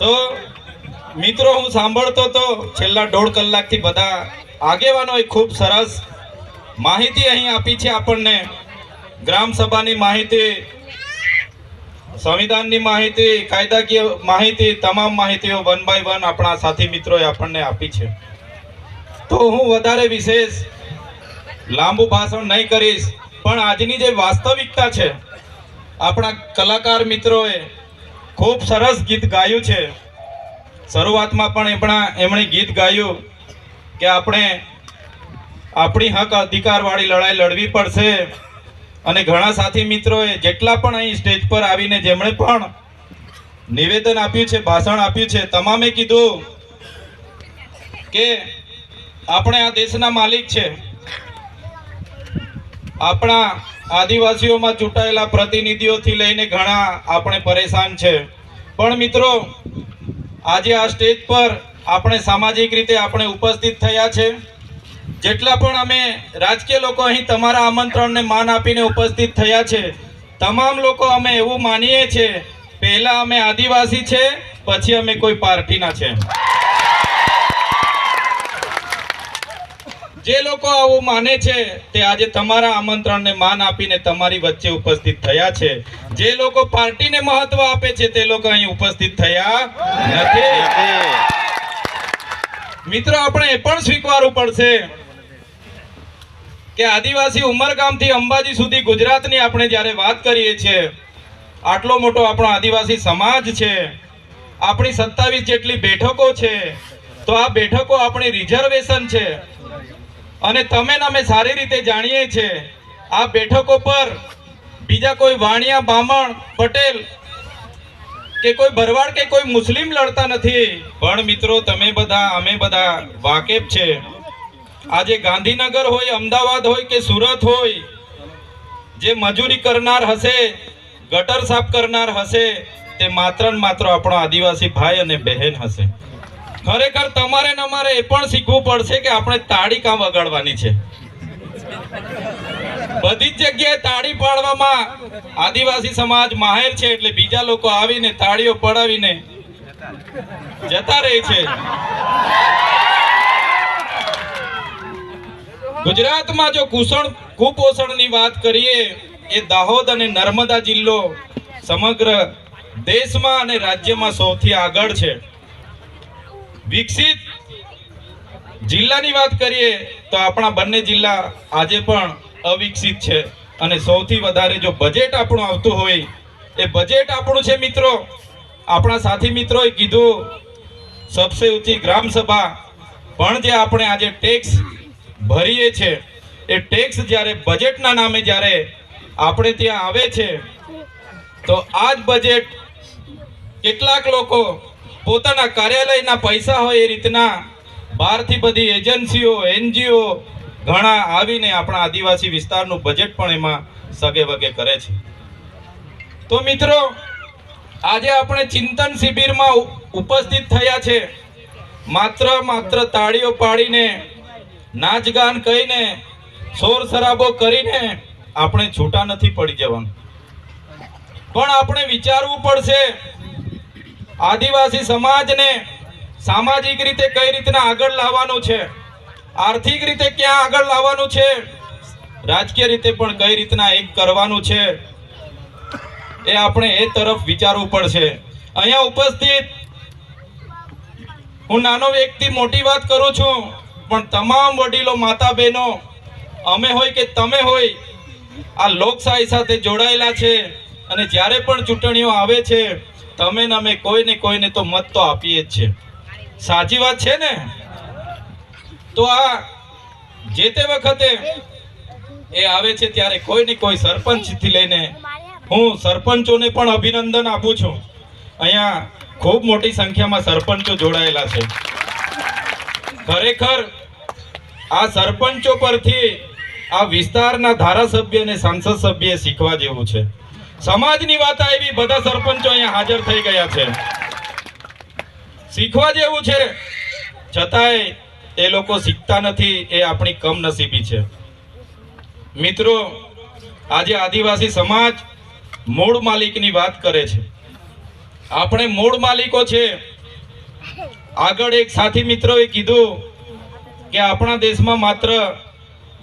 તો મિત્રો, હું સાંભળતો તો છેલ્લા દોઢ કલાકથી બધા આગેવાનોએ ખૂબ સરસ માહિતી અહીં આપી છે આપણને. ગ્રામ સભાની માહિતી, સંવિધાનની માહિતી, કાયદાકીય માહિતી, તમામ માહિતીઓ વન બાય વન આપણા સાથી મિત્રોએ આપણને આપી છે. તો હું વધારે વિશેષ લાંબુ ભાષણ નહીં કરીશ, પણ આજની જે વાસ્તવિકતા છે, આપણા કલાકાર મિત્રોએ ખૂબ સરસ ગીત ગાયું છે. શરૂઆતમાં પણ એમણા એમણે ગીત ગાયું કે આપણે આપણી હક અધિકારવાળી લડાઈ લડવી પડશે. અને ઘણા સાથી મિત્રોએ જેટલા પણ અહીં સ્ટેજ પર આવીને જેમણે પણ નિવેદન આપ્યું છે, ભાષણ આપ્યું છે, તમામે કીધું કે આપણે આ દેશના માલિક છે. આપણા આદિવાસીઓમાં ચૂંટાયેલા પ્રતિનિધિઓથી લઈને ઘણા આપણે પરેશાન છે. પણ મિત્રો, આજે આ સ્ટેજ પર આપણે સામાજિક રીતે આપણે ઉપસ્થિત થયા છે. જેટલા પણ અમે રાજકીય લોકો અહીં તમારા આમંત્રણને માન આપીને ઉપસ્થિત થયા છે, તમામ લોકો અમે એવું માનીએ છીએ, પહેલાં અમે આદિવાસી છે, પછી અમે કોઈ પાર્ટીના છે. જે લોકો આવું માને છે, તે આજે તમારા આમંત્રણને માન આપીને તમારી વચ્ચે ઉપસ્થિત થયા છે. જે લોકો પાર્ટીને મહત્વ આપે છે, તે લોકો અહીં ઉપસ્થિત થયા નથી. મિત્રો, આપણે એ પણ સ્વીકારવું પડશે કે આદિવાસી ઉમરગામથી અંબાજી સુધી ગુજરાતની આપણે જ્યારે વાત કરીએ છીએ, આટલો મોટો આપણો આદિવાસી સમાજ છે, આપણી સત્તાવીસ જેટલી બેઠકો છે, તો આ બેઠકો આપણી રિઝર્વેશન છે. અને તમે અમે સારી રીતે જાણીએ છીએ આ બેઠકો પર બીજા કોઈ વાણિયા બામણ પટેલ કે કોઈ ભરવાડ કે કોઈ મુસ્લિમ લડતા નથી. પણ મિત્રો, તમે બધા, અમે બધા વાકેફ છે. આજે ગાંધીનગર હોય, અમદાવાદ હોય કે સુરત હોય, જે મજૂરી કરનાર હશે, ગટર સાફ કરનાર હશે, તે માત્ર ને માત્ર આપણો આદિવાસી ભાઈ અને બહેન હશે. ખરેખર તમારે ને અમારે એ પણ શીખવું પડશે કે આપણે તાળી કામ વગાડવાની છે. બધી જ જગ્યાએ તાળી પાડવામાં આદિવાસી સમાજ માહેર છે એટલે બીજા લોકો આવીને તાળીઓ પડાવીને જતા રહે છે. ગુજરાતમાં જો કુષણ કુપોષણની વાત કરીએ, એ દાહોદ અને નર્મદા જિલ્લો સમગ્ર દેશમાં અને રાજ્યમાં સૌથી આગળ છે. વિકસિત જિલ્લાની વાત કરીએ તો આપણા બંને જિલ્લા આજે પણ અવિકસિત છે. અને સૌથી વધારે જો બજેટ આપણું આવતું હોય, એ બજેટ આપણું છે મિત્રો. આપણા સાથી મિત્રોએ કીધું, સબસે ઊંચી ગ્રામસભા પણ જે આપણે આજે ટેક્સ ભરીએ છે, એ ટેક્સ જ્યારે બજેટના નામે જ્યારે આપણે ત્યાં આવે છે, તો આ જ બજેટ કેટલાક લોકો પોતાના કાર્યાલયના પૈસા હોય એ રીતના બહારથી બધી એજન્સીઓ એનજીઓ ઘણા આવીને આપણા આદિવાસી વિસ્તારનું બજેટ પણ એમાં સગે વગે કરે છે. તો મિત્રો, આજે આપણે ચિંતન શિબિરમાં ઉપસ્થિત થયા છે. માત્ર માત્ર તાળીઓ પાડીને, નાચગાન કહીને, શોર શરાબો કરીને આપણે છૂટા નથી પડી જવાનું. પણ આપણે વિચારવું પડશે આદિવાસી સમાજને સામાજિક રીતે કઈ રીતના આગળ લાવવાનું છે? આર્થિક રીતે ક્યાં આગળ લાવવાનું છે? રાજકીય રીતે પણ કઈ રીતના એક કરવાનું છે? એ આપણે એ તરફ વિચારવું પડશે. અહીંયા ઉપસ્થિત હું નાનો વ્યક્તિ, મોટી વાત કરું છું, પણ તમામ વડીલો માતા બહેનો અમે હોય કે તમે હોય, આ લોકશાહી સાથે જોડાયેલા છે અને જ્યારે પણ ચૂંટણીઓ આવે છે તમે ને અમે કોઈને કોઈને તો મત તો આપીએ જ છે. સાચી વાત છે ને? તો આ જે તે વખતે એ આવે છે ત્યારે કોઈ ને કોઈ સરપંચથી લઈને હું સરપંચોને પણ અભિનંદન આપું છું. અહીંયા ખૂબ મોટી સંખ્યામાં સરપંચો જોડાયેલા છે. ખરેખર આ સરપંચો પરથી આ વિસ્તારના ધારાસભ્ય અને સાંસદ સભ્ય શીખવા જેવું છે. સમાજની વાત આવી, બધા સરપંચો અહીંયા હાજર થઈ ગયા છે. શીખવા જેવું છે, છતાંય એ લોકો શીખતા નથી, એ આપણી કમનસીબી છે. મિત્રો, આજે આદિવાસી સમાજ મૂળ માલિકની વાત કરે છે. આપણે મૂળ માલિકો છે. આગળ એક સાથી મિત્રોએ કીધું કે આપણા દેશમાં માત્ર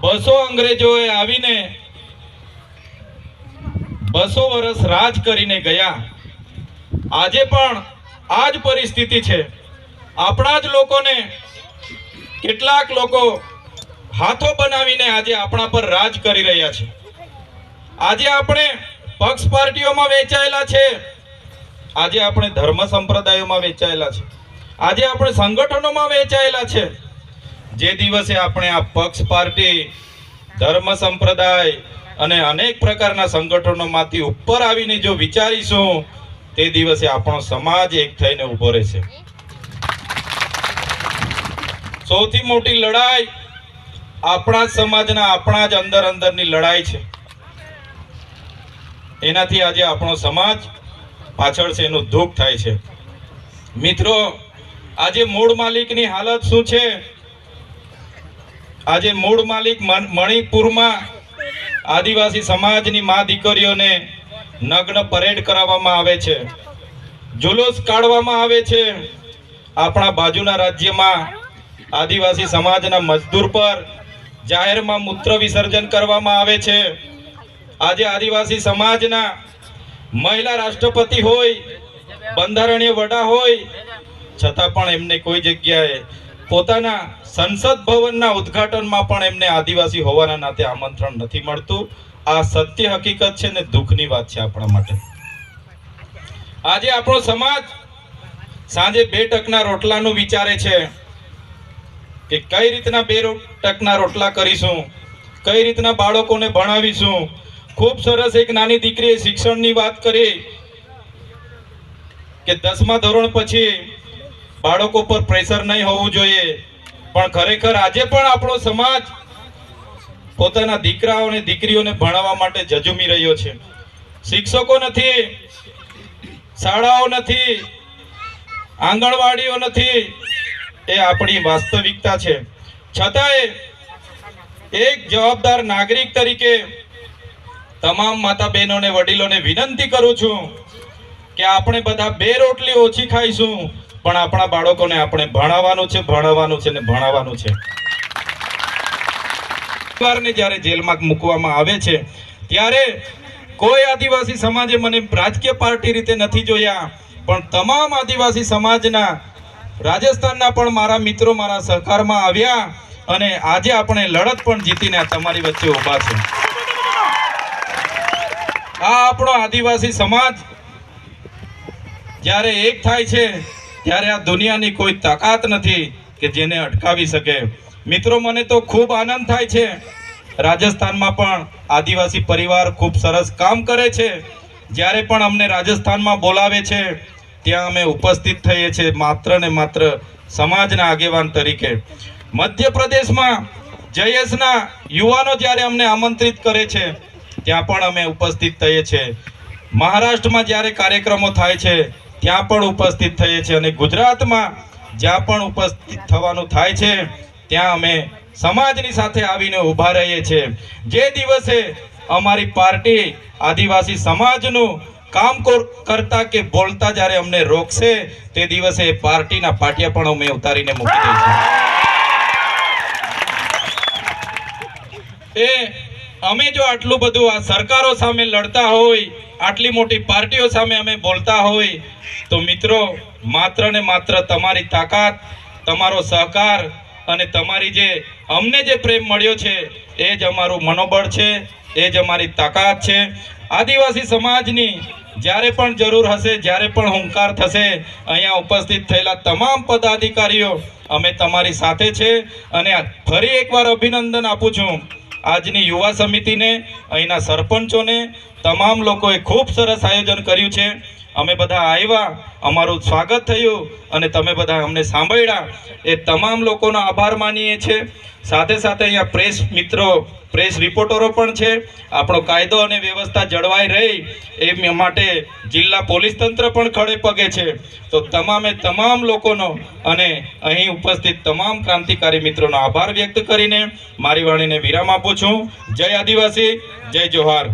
બસો અંગ્રેજોએ આવીને બસો વર્ષ રાજ કરીને ગયા. આજે પણ આ જ પરિસ્થિતિ છે. આપણા જ લોકોને કેટલાક લોકો હાથો બનાવીને આજે આપણા પર રાજ કરી રહ્યા છે. આજે આપણે પક્ષ પાર્ટીઓમાં વેચાયેલા છે. આજે આપણે ધર્મ સંપ્રદાયોમાં વેચાયેલા છે. આજે આપણે સંગઠનોમાં વેચાયેલા છે. જે દિવસે આપણે આ પક્ષ પાર્ટી, ધર્મ સંપ્રદાય અને અનેક પ્રકારના સંગઠનોમાંથી ઉપર આવીને જો વિચારીશું, તે દિવસે આપણો સમાજ એક થઈને ઊભો રહેશે. સૌથી મોટી લડાઈ આપણા જ સમાજના આપણા જ અંદર અંદરની લડાઈ છે. એનાથી આજે આપણો સમાજ પાછળ છે એનું દુઃખ થાય છે. મિત્રો, આજે મૂળ માલિકની હાલત શું છે? આજે મૂળ માલિક મણ- મણિપુરમાં આદિવાસી સમાજની મા દીકરીઓને નગ્ન પરેડ કરાવવામાં આવે છે. જુલુસ કાઢવામાં આવે છે. આપણા બાજુના રાજ્યમાં આદિવાસી સમાજના મજદૂર પર જાહેરમાં મૂત્ર વિસર્જન કરવામાં આવે છે. આજે આદિવાસી સમાજના મહિલા રાષ્ટ્રપતિ હોય, બંધારણીય વડા હોય, છતાં પણ એમને કોઈ જગ્યાએ પોતાના સંસદ ભવનના ઉદ્ઘાટનમાં પણ એમને આદિવાસી હોવાના નાતે આમંત્રણ નથી મળતું. આ સત્ય હકીકત છે ને દુઃખની વાત છે આપણા માટે. આજે આપણો સમાજ સાંજે બે ટકના રોટલાનું વિચારે છે કે કઈ રીતના બે ટકના રોટલા કરીશું, કઈ રીતના બાળકોને ભણાવીશું. ખૂબ સરસ એક નાની દીકરીએ શિક્ષણની વાત કરી કે દસમા ધોરણ પછી બાળકો પર પ્રેશર નહીં હોવું જોઈએ. પણ ખરેખર આજે પણ આપણો સમાજ પોતાના દીકરાઓ અને દીકરીઓને ભણાવવા માટે જજુમી રહ્યો છે. શિક્ષકો નથી, શાળાઓ નથી, આંગણવાડીઓ નથી. એ આપણી વાસ્તવિકતા છે. છતાંય એક જવાબદાર નાગરિક તરીકે તમામ માતા બહેનોને વડીલોને વિનંતી કરું છું કે આપણે બધા બે રોટલી ઓછી ખાઈશું. પણ આપણા બાળકોને આપણે ભણાવવાનું છે ભણાવવાનું છે ને ભણાવવાનું છે. પરિવારને જ્યારે જેલમાં મૂકવામાં આવે છે, ત્યારે કોઈ આદિવાસી સમાજે મને રાજકીય પાર્ટી રીતે નથી જોયા, પણ તમામ આદિવાસી સમાજના, રાજસ્થાનના પણ મારા મિત્રો મારા સહકારમાં આવ્યા અને આજે આપણે લડત પણ જીતીને તમારી વચ્ચે ઊભા છે. આ આપણો આદિવાસી સમાજ જ્યારે એક થાય છે ત્યારે આ દુનિયાની કોઈ તાકાત નથી કે જેને અટકાવી શકે. મિત્રો, મને તો ખૂબ આનંદ થાય છે. રાજસ્થાનમાં પણ આદિવાસી પરિવાર ખૂબ સરસ કામ કરે છે. જ્યારે પણ અમને રાજસ્થાનમાં બોલાવે છે, ત્યાં અમે ઉપસ્થિત થઈએ છીએ માત્ર ને માત્ર સમાજના આગેવાન તરીકે. મધ્યપ્રદેશમાં જયેશના યુવાનો જ્યારે અમને આમંત્રિત કરે છે, ત્યાં પણ અમે ઉપસ્થિત થઈએ છીએ. મહારાષ્ટ્રમાં જ્યારે કાર્યક્રમો થાય છે ત્યાં પણ ઉપસ્થિત થઈએ છીએ અને ગુજરાતમાં જ્યાં પણ ઉપસ્થિત થવાનું થાય છે, ત્યાં અમે સમાજની સાથે આવીને ઊભા રહીએ છીએ. જે દિવસે અમારી પાર્ટી આદિવાસી સમાજનું કામ કોર- કરતા કે બોલતા જ્યારે અમને રોકશે, તે દિવસે પાર્ટીના પાટિયા પણ અમે ઉતારીને મૂકી દઈશું એ, અમે જો આટલું બધું આ સરકારો સામે લડતા હોય આટલી મોટી પાર્ટીઓ સામે અમે બોલતા હોય, તો મિત્રો, માત્ર ને માત્ર તમારી તાકાત, તમારો સહકાર અને તમારી જે અમને જે પ્રેમ મળ્યો છે, એ જ અમારું મનોબળ છે, એ જ અમારી તાકાત છે. આદિવાસી સમાજની જ્યારે પણ જરૂર હશે, જ્યારે પણ હુંકાર થશે, અહીંયા ઉપસ્થિત થયેલા તમામ પદાધિકારીઓ, અમે તમારી સાથે છે, અને ફરી એકવાર અભિનંદન આપું છું. આજની યુવા સમિતિને અહીંના સરપંચોને તમામ લોકોએ ખૂબ સરસ આયોજન કર્યું છે. અમે બધા આવ્યા અમારું સ્વાગત થયું અને તમે બધા અમને સાંભળ્યા. એ તમામ લોકોનો આભાર માનીએ છીએ સાથે સાથે અહીંયા પ્રેસ મિત્રો, પ્રેસ રિપોર્ટરો પણ છે. આપણો કાયદો અને વ્યવસ્થા જળવાઈ રહી. એ માટે જિલ્લા પોલીસ તંત્ર પણ ખડે પગે છે. તો તમામે તમામ લોકોનો અને અહીં ઉપસ્થિત તમામ ક્રાંતિકારી મિત્રોનો આભાર વ્યક્ત કરીને મારી વાણીને વિરામ આપું છું. જય આદિવાસી, જય જોહાર.